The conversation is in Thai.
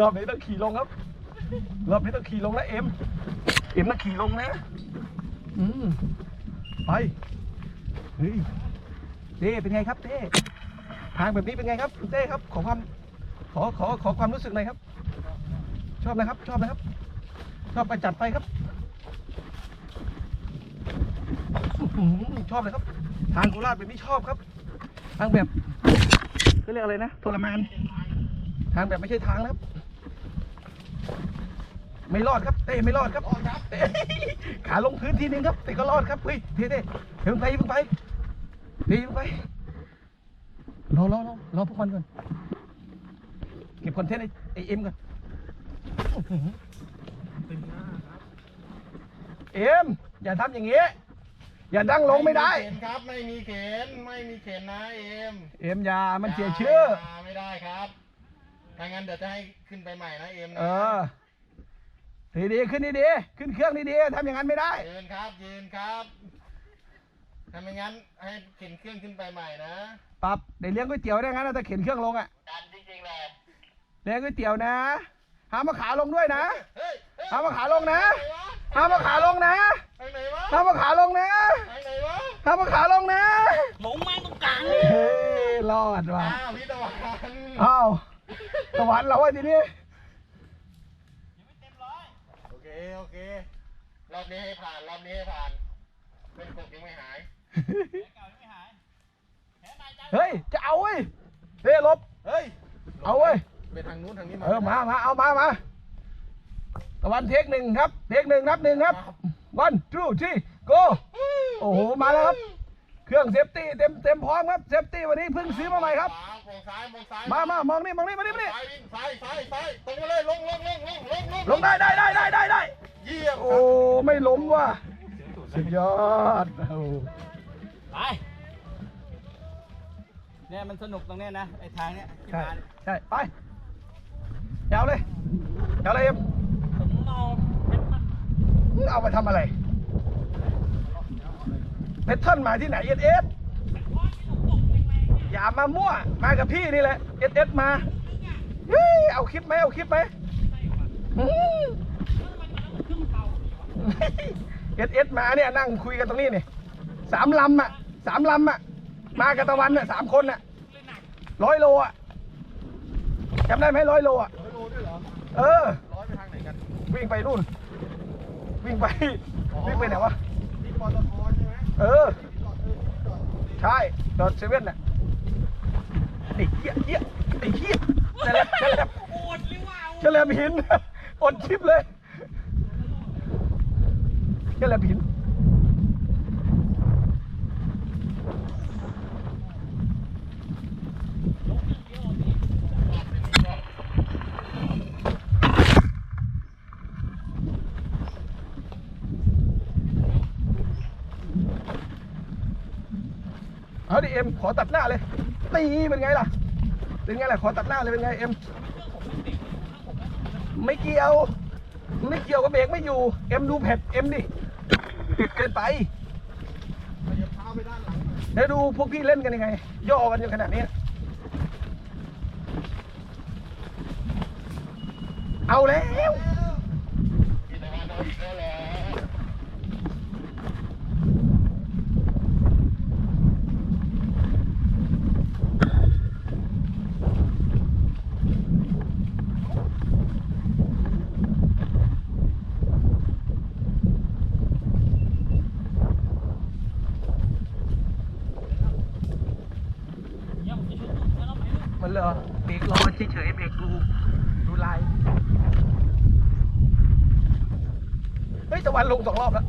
รอบนี้ต้องขี่ลงครับ รอบนี้ต้องขี่ลงแล้วเอ็ม เอ็มต้องขี่ลงนะ อืมไป เฮ้ยเต้เป็นไงครับเต้ทางแบบนี้เป็นไงครับคุณเต้ครับ ขอความ ขอ ขอ ขอความรู้สึกหน่อยครับ ชอบนะครับ ชอบนะครับ ชอบไปจัดไปครับชอบเลยครับ ทางโคราชแบบนี้ชอบครับ ทางแบบเขาเรียกอะไรนะทรมาน ทางแบบไม่ใช่ทางนะครับ ไม่รอดครับเต้ไม่รอดครับเต้ขาลงพื้นทีนึงครับเต้ก็รอดครับเฮ้ยเต้เต้เดี๋ยวเพิ่งไปเพิ่งไปเดี๋ยวเพิ่งไปรอรอรอรอพวกมันก่อนเก็บคอนเทนต์ไอ้ไอเอ็มก่อนอื้อหือเอ็มอย่าทำอย่างงี้อย่าดั้งลงไม่ได้เข็นครับไม่มีเข็นไม่มีเข็นนะเอ็มเอ็มอย่ามันเสียชื่อย่าไม่ได้ครับถ้างั้นเดี๋ยวจะให้ขึ้นไปใหม่นะเอ็มนะเออ ดีดีๆขึ้นดีดีๆขึ้นเครื่องดีดีๆทำอย่างนั้นไม่ได้ ยืนครับยืนครับถ้าไม่งั้นให้เข็นเครื่องขึ้นไปใหม่นะปรับเดี๋ยวเลี้ยงก๋วยเตี๋ยวได้งั้นนะถ้าเข็นเครื่องลงอะดันจริงๆเลยเลี้ยงก๋วยเตี๋ยวนะห้ามมาขาลงด้วยนะเฮ้ยเฮ้ยเอามาขาลงนะทางไหวห้ามมาขาลงนะทางไหนวะห้ามมาขาลงนะทางไหนวะห้ามมาขาลงนะลงแม่งตรงกลางเฮ้ยรอดว่ะอ้าวพี่ตะวันอ้าวสวรรค์เราไว้ทีนี้ โอเคโอเค รอบนี้ให้ผ่าน รอบนี้ให้ผ่าน เป็นกบยังไม่หาย เฮ้ย จะเอาเว้ยเฮ้ยหลบ เฮ้ยเอาเว้ย ไปทางนู้นทางนี้มาเออ มามาเอามามาตะวันเทคหนึ่งครับ เทคหนึ่งนับหนึ่งครับ one two three go โอ้โห มาแล้วครับ เครื่องเซฟตี้เต็มเต็มพร้อมครับ เซฟตี้วันนี้เพิ่งซื้อมาใหม่ครับขวามองซ้ายมองซ้ายมามามองนี่มองนี่มานี่มานี่ซ้ายวิ่งซ้ายซ้ายซ้ายตรงมาเลยลงลงลงลงลงลงได้ได้ได้ได้ได้ได้เยี่ยม โอ้ไม่ล้มว่ะสุดยอดโอ้ไปเนี่ยมันสนุกตรงเนี้ยนะไอ้ทางเนี้ยที่ใช่มาเนี่ยใช่ไปยาวเลยยาวเลยเอ็มผมเอาเป็นมันมึงเอาไปทำอะไรเพชรเทิลมาที่ไหนเอสเอสอย่ามามั่วมากับพี่นี่แหละเอสเอสมาเฮ้ยเอาคลิปไหมเอาคลิปไหม เอสเอสมาเนี่ยนั่งคุยกันตรงนี้นี่สามลำอะสามลำอะ มากับตะวันอะสามคนอะร้อยโลอะจำได้ไหมร้อยโลอะร้อยโลด้วยเหรอเออร้อยไปทางไหนกันวิ่งไปนู่น วิ่งไปวิ่งไปไหนวะที่ปตทใช่ไหมเออใช่จอดเซเว่นน่ะไอ้เหี้ยเหี้ยไอ้เหี้ยเฉลบเฉลบโอดเลยว่าเฉลบหินอดชิปเลย เฉลบหินเอาดิเอ็มขอตัดหน้าเลยตีเป็นไงล่ะเป็นไงล่ะขอตัดหน้าเลยเป็นไงเอ็มไม่เกี่ยว ไม่เกี่ยวกับเบรกไม่อยู่ เอ็มดูแผดเอ็มดิ ติดเกินไปเท้าไปด้านหลังหน่อยเดี๋ยวดูพวกพี่เล่นกันยังไง ย่อกันอยู่ขนาดนี้ เอาแล้ว พี่ตะวันเอาอีกแล้วแหละ เนี่ยผมจะชุดแล้วเราไป เหรอเบรกรอเฉยๆเบรกดูดูลาย เฮ้ยตะวันลงสองรอบแล้ว